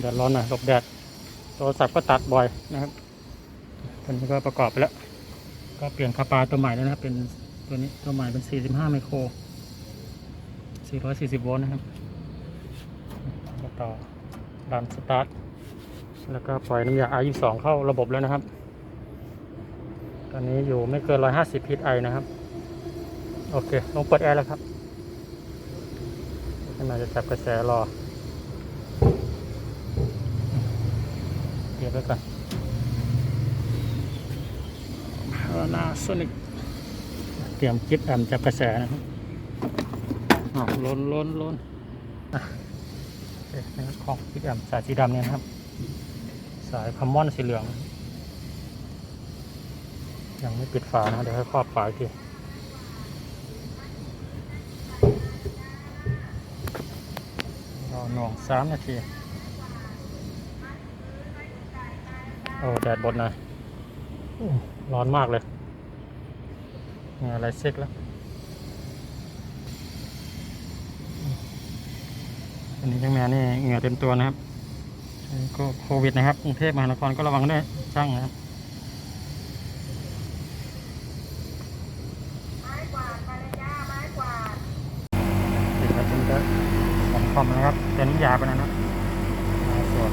แดดร้อนหน่อยหลบแดดโทรศัพท์ก็ตัดบ่อยนะครับตอนนี้ก็ประกอบไปแล้ว ก็เปลี่ยนคาปาตัวใหม่แล้วนะครับ เป็นตัวนี้ตัวใหม่เป็น 45 ไมโคร 440 โวลต์นะครับก็ต่อดันสตาร์ทแล้วก็ปล่อยน้ำยา R22 เข้าระบบแล้วนะครับ ตอนนี้อยู่ไม่เกิน 150พิษไอนะครับ โอเค ลงเปิดแอร์แล้วครับขึ้นมาจะจับกระแสรอ ก็บไว้ก่อนนาโซนิกเตรียมจิ๊บแอมจับกระแสนะครับอ้าวล้นล้นล้นอะโอเคนะครับของจิ๊บแอมสายสีดำเนี่ยนะครับ สายพัมมอนสีเหลือง ยังไม่ปิดฝานะเดี๋ยวให้ครอบฝาอีกทีรอหน่วงสามนาที โอ้แดดบดน่อยอู้ร้อนมากเลยงื่อะไรเซ็กแล้วอันนี้ช่างแมนนี่เหงื่อเต็มตัวนะครับก็โควิดนะครับกรุงเทพมหานครก็ระวังด้วยช่างนะครับนี่ครับเป็นก็ของคอมนะครับตัวนี้ยาไปนะนะมาส่วน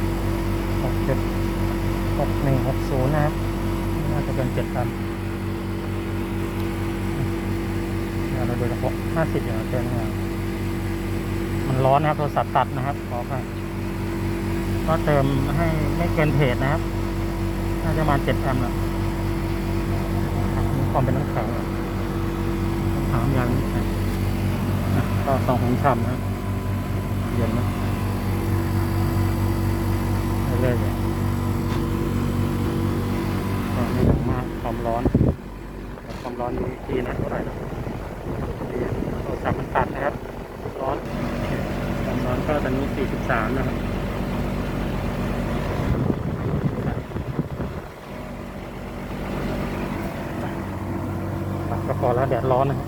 หกเจ็ด หกหนึ่งหกศูนย์นะครับน่าจะเป็นเจ็ดพันเราดูหกห้าสิบอย่างเต็มเนี่ยมันร้อนนะครับโทรศัพท์ตัดนะครับขออภัยก็เติมให้ไม่เกินเพจนะครับ น่าจะมาเจ็ดแอมป์แหละความเป็นน้ำแข็งอะน้ำแข็งยางน้งอะก็สองของชำนะเย็นนะเความร้อนความร้อนมีทีนะเท่าไหร่นะดีโทรศัพท์มันตัดนะครับ ร้อนความร้อนก็ตอนนี้ 43 นะครับตัดก็พอแล้วแดดร้อนนะครับ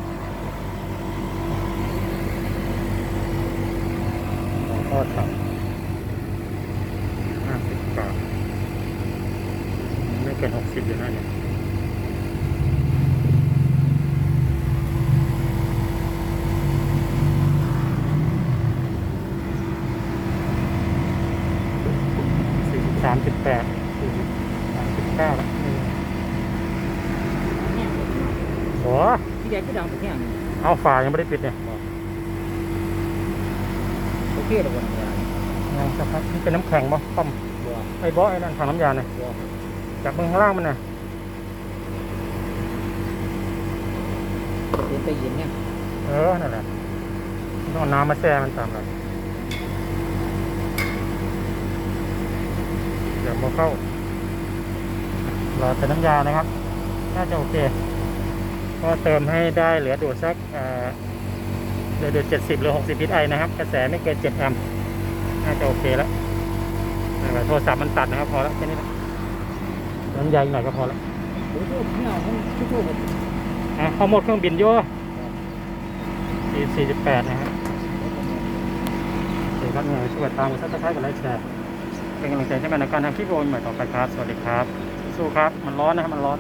ทอดครับห้าสิบาทไม่เกินหกสิบอยู่นั่เนี่ยสี่สิบสามสิบแปดสี่สิบสามสิบเก้าแล้วนี่โอ้ ที่ แกก็ดังไปแค่นี้เอาฝายังไม่ได้ปิดเนี่ยโอเคแล้ววันนี้ยังสักพักนี่เป็นน้ำแข็งบ่ต้มบัวไอ้บอสไอ้นั่นถังน้ำยาเนี่ยบัวจากมือข้างล่างมันน่ะจะเป็นไปเย็นเนี่ยเออนั่นแหละต้องเอาน้ำมาแช่มันตามเลยเดี๋ยวมาเข้ารอเติมน้ำยานะครับ น่าจะโอเค ก็เติมให้ได้เหลือดูดสักเหลือดูดเจ็ดสิบหรือหกสิบพิษไอนะครับ กระแสไม่เกินเจ็ดแอมป์น่าจะโอเคแล้วโทรศัพท์มันตัดนะครับ พอแล้วแค่นี้แหละน้ำยาอีกหน่อยก็พอแล้วโอ้โหเนี่ยมันทุกทุกอะข้อหมดเครื่องบินโย่สี่สี่สิบแปดนะฮะโอเครับเนี่ยช่วยตามกดซับสไครต์กดไลค์แชร์เป็นกำลังใจให้กันในการทำคลิปโอใหม่ต่อไปครับ สวัสดีครับ สู้ครับ มันร้อนนะครับ มันร้อน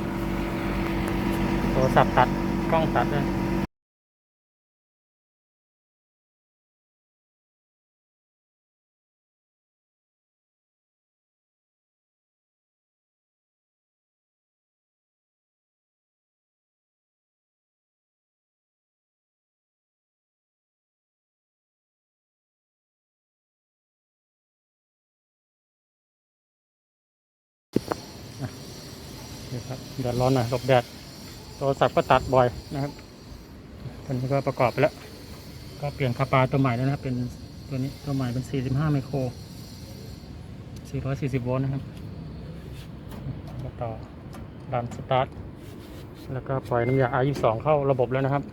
โทรศัพท์ตัด กล้องตัดด้วยนี่ครับแดดร้อนหน่อยหลบแดด รศัพท์ก็ตัดบ่อยนะครับตอนนี้ก็ประกอบไปแล้ว ก็เปลี่ยนคาปาตัวใหม่แล้วนะครับเป็นตัวนี้ตัวใหม่เป็น 45 ไมโคร 440 โวลต์นะครับก็ต่อดันสตาร์ท แล้วก็ปล่อยน้ำยา R22 เข้าระบบแล้วนะครับ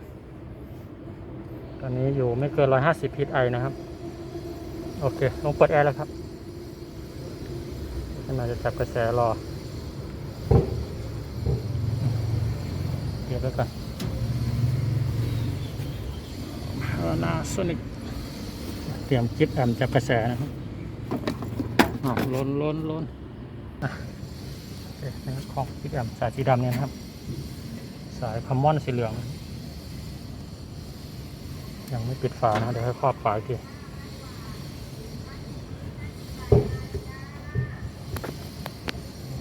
ตอนนี้อยู่ไม่เกิน 150พิษไอนะครับ โอเค ลงเปิดแอร์แล้วครับขึ้นมาจะจับกระแสรอ เก็บ ไว้ก่อนนาโซนิกเตรียมจิ๊บแอมจับกระแสนะครับอ้าวล้นล้นล้นอะเอ๊ะนะครับของพี่ดำสายสีดำเนี่ยนะครับ สายพัมมอนสีเหลือง ยังไม่ปิดฝานะเดี๋ยวให้ครอบฝาอีกที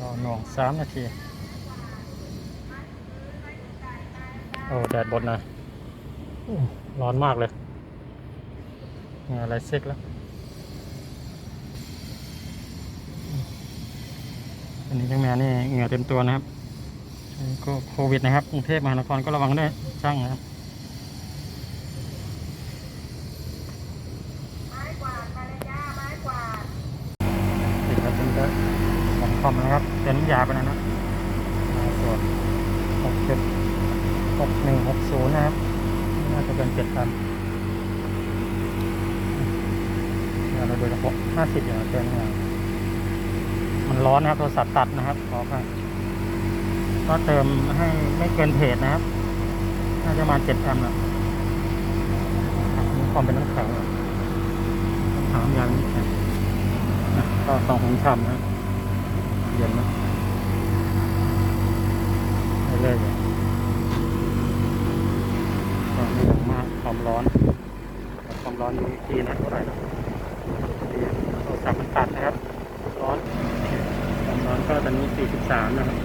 รอหน่วงสามนาที โอ้แดดบดนะอู้ร้อนมากเลยเหงื่ออะไรเซ็กแล้ว อันนี้ยังแมนี่เหงื่อเต็มตัวนะครับอันนี้ก็โควิดนะครับกรุงเทพมหานครก็ระวังด้วยช่างนะครับนี่ครับเป็นก็ของคอมนะครับเป็นน้ำยาไปแล้วนะมาส่วนหกเจ็ด หกหนึ่งหกศูนย์นะครับ น่าจะเป็นเจ็ดพันเราดูจากหกห้าสิบอย่างเต็มเนี่ยมันร้อนนะครับโทรศัพท์ตัดนะครับ ขอไปก็เติมให้ไม่เกินเพจนะครับ น่าจะมาเจ็ดแอมป์นะมีความเป็นน้ำแข็งอะน้ำแข็งยางน้ำแข็งอะก็สองของฉ่ำนะเย็นนะไม่เลยเลย ร้อนความร้อนอยู่ที่นะเท่าไหร่ดีโทรศัพท์มันตัดนะครับ ร้อนความร้อนก็ตอนนี้ 43 นะครับ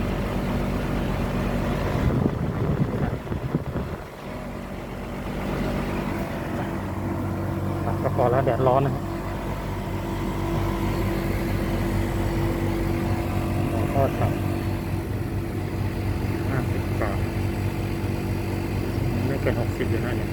ครับก็พอแล้วแดดร้อนนะครับแล้วก็สั่ง50บาทไม่เกิน60อยู่นะเนี่ย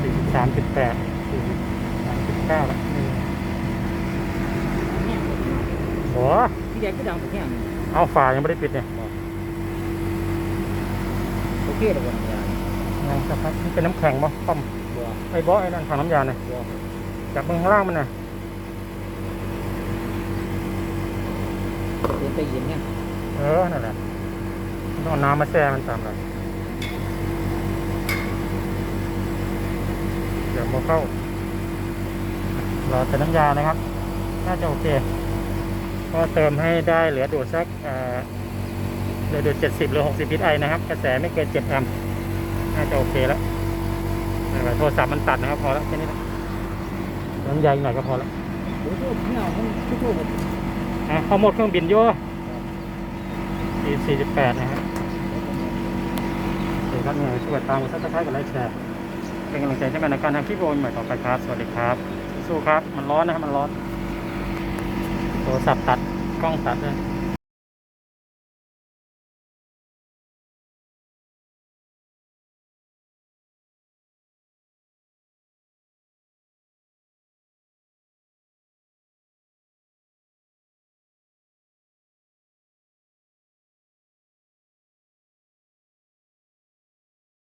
สี่สิบสามจุดแปดสี่สิบสามจุดเก้าแล้วนี่ เนี่ย โอ้ที่แดงก็ดังไปแค่นี้เอาฝายังไม่ได้ปิดเนี่ยโอเคเลยวันนี้ยังสักพักนี่เป็นน้ำแข็งบ่ต้มบัวไอ้บอสไอ้นั่นถังน้ำยาเนี่ยบัวจับมือข้างล่างมันน่ะเป็นไปเย็นเนี่ยเออนั่นแหละมันต้องเอาน้ำมาแช่มันตามเลยเดี๋ยวโมเข้ารอเติมน้ำยานะครับ น่าจะโอเค ก็เติมให้ได้เหลือดูดสักเหลือดูดเจ็ดสิบหรือหกสิบพิไอนะครับ กระแสไม่เกินเจ็ดแอมป์น่าจะโอเคแล้วโทรศัพท์มันตัดนะครับ พอแล้วแค่นี้แหละน้ำยาอีกหน่อยก็พอแล้วโอ้โหเนี่ยมันทุกทุกแบบอะเข้าโหมดเครื่องบินโย่สี่สี่สิบแปดนะครับโอเคครับเนี่ยช่วยตามกันสักท้ายกับไลค์แชร์เป็นกำลังใจให้กันในการทำคลิปโอนใหม่ต่อไปครับ สวัสดีครับ สู้ครับ มันร้อนนะครับ มันร้อน โทรศัพท์ตัดกล้องตัดด้วย